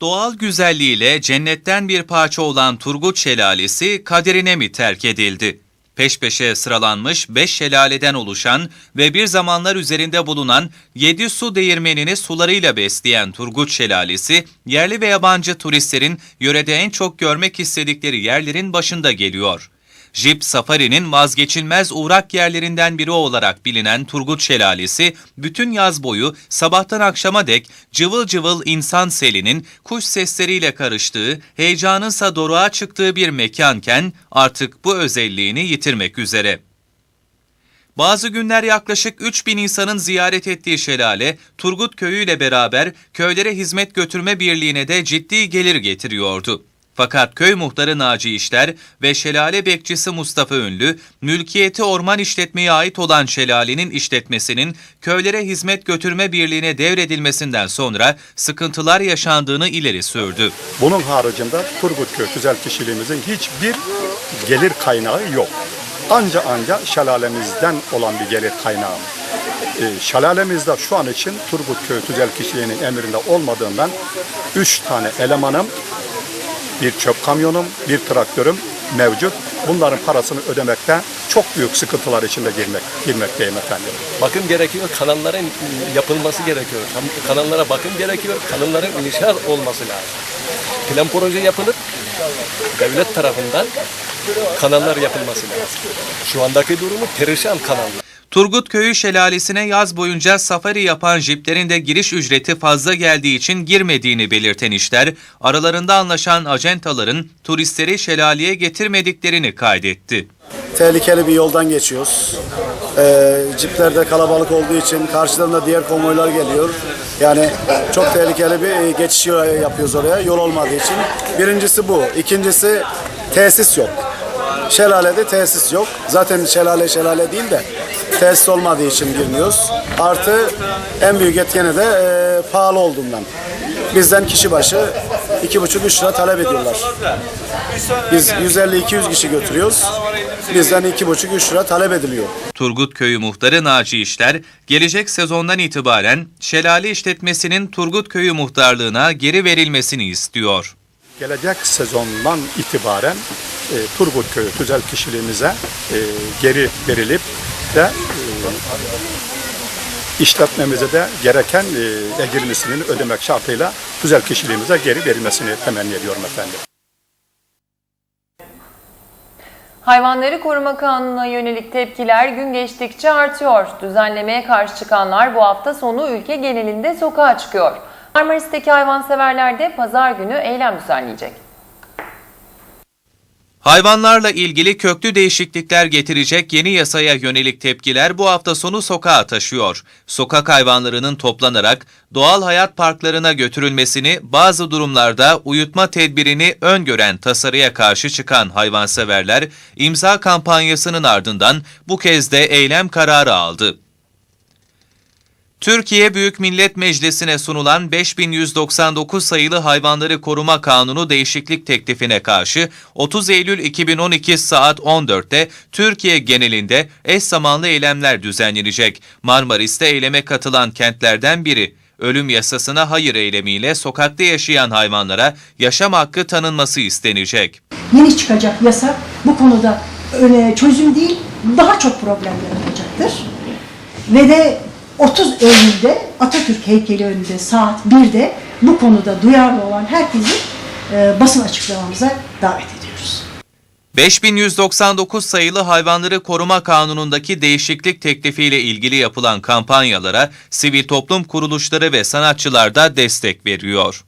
Doğal güzelliğiyle cennetten bir parça olan Turgut Şelalesi kaderine mi terk edildi? Peş peşe sıralanmış 5 şelaleden oluşan ve bir zamanlar üzerinde bulunan 7 su değirmenini sularıyla besleyen Turgut Şelalesi, yerli ve yabancı turistlerin yörede en çok görmek istedikleri yerlerin başında geliyor. Jeep Safari'nin vazgeçilmez uğrak yerlerinden biri olarak bilinen Turgut Şelalesi, bütün yaz boyu sabahtan akşama dek cıvıl cıvıl insan selinin kuş sesleriyle karıştığı, heyecanınsa doruğa çıktığı bir mekanken artık bu özelliğini yitirmek üzere. Bazı günler yaklaşık 3000 insanın ziyaret ettiği şelale, Turgut Köyü ile beraber köylere hizmet götürme birliğine de ciddi gelir getiriyordu. Fakat köy muhtarı Naci İşler ve şelale bekçisi Mustafa Ünlü, mülkiyeti orman işletmeye ait olan şelalenin işletmesinin köylere hizmet götürme birliğine devredilmesinden sonra sıkıntılar yaşandığını ileri sürdü. Bunun haricinde Turgutköy güzel kişiliğimizin hiçbir gelir kaynağı yok. Anca anca şelalemizden olan bir gelir kaynağı. Ee, şelalemizde şu an için Turgutköy güzel kişiliğinin emrinde olmadığından 3 tane elemanım, bir çöp kamyonum, bir traktörüm mevcut. Bunların parasını ödemekte çok büyük sıkıntılar içinde girmek, girmekteyim efendim. bakım gerekiyor, kanalların yapılması gerekiyor. Kan- Kanallara bakım gerekiyor, kanalların inşaat olması lazım. Plan proje yapılıp devlet tarafından kanallar yapılması lazım. Şu andaki durumu perişan kanallar. Turgut Köyü şelalesine yaz boyunca safari yapan jiplerin de giriş ücreti fazla geldiği için girmediğini belirten işler, aralarında anlaşan acentaların turistleri şelaleye getirmediklerini kaydetti. tehlikeli bir yoldan geçiyoruz. Ee, ciplerde kalabalık olduğu için karşıdan da diğer konvoylar geliyor. Yani çok tehlikeli bir e, geçiş yapıyoruz oraya yol olmadığı için. Birincisi bu. İkincisi tesis yok. Şelalede tesis yok. Zaten şelale şelale değil de tesis olmadığı için girmiyoruz. Artı en büyük etkeni de e, pahalı olduğundan. Bizden kişi başı 2,5-3 lira talep ediyorlar. Biz 150-200 kişi götürüyoruz. Bizden 2,5-3 lira talep ediliyor. Turgut Köyü muhtarı Naci İşler, gelecek sezondan itibaren şelale işletmesinin Turgut Köyü muhtarlığına geri verilmesini istiyor. Gelecek sezondan itibaren e, Turgutköy güzel kişiliğimize e, geri verilip de e, işletmemize de gereken e, ödemek şartıyla güzel kişiliğimize geri verilmesini temenni ediyorum efendim. Hayvanları Koruma Kanunu'na yönelik tepkiler gün geçtikçe artıyor. Düzenlemeye karşı çıkanlar bu hafta sonu ülke genelinde sokağa çıkıyor. Marmaris'teki hayvanseverler de pazar günü eylem düzenleyecek. Hayvanlarla ilgili köklü değişiklikler getirecek yeni yasaya yönelik tepkiler bu hafta sonu sokağa taşıyor. Sokak hayvanlarının toplanarak doğal hayat parklarına götürülmesini bazı durumlarda uyutma tedbirini öngören tasarıya karşı çıkan hayvanseverler imza kampanyasının ardından bu kez de eylem kararı aldı. Türkiye Büyük Millet Meclisi'ne sunulan 5199 sayılı Hayvanları Koruma Kanunu değişiklik teklifine karşı 30 Eylül 2012 saat 14'te Türkiye genelinde eş zamanlı eylemler düzenlenecek. Marmaris'te eyleme katılan kentlerden biri ölüm yasasına hayır eylemiyle sokakta yaşayan hayvanlara yaşam hakkı tanınması istenecek. yeni çıkacak yasa bu konuda öyle çözüm değil, daha çok problem yaratacaktır. Ve de 30 Eylül'de Atatürk heykeli önünde saat 1'de bu konuda duyarlı olan herkesi e, basın açıklamamıza davet ediyoruz. 5199 sayılı Hayvanları Koruma Kanunu'ndaki değişiklik teklifiyle ilgili yapılan kampanyalara sivil toplum kuruluşları ve sanatçılar da destek veriyor.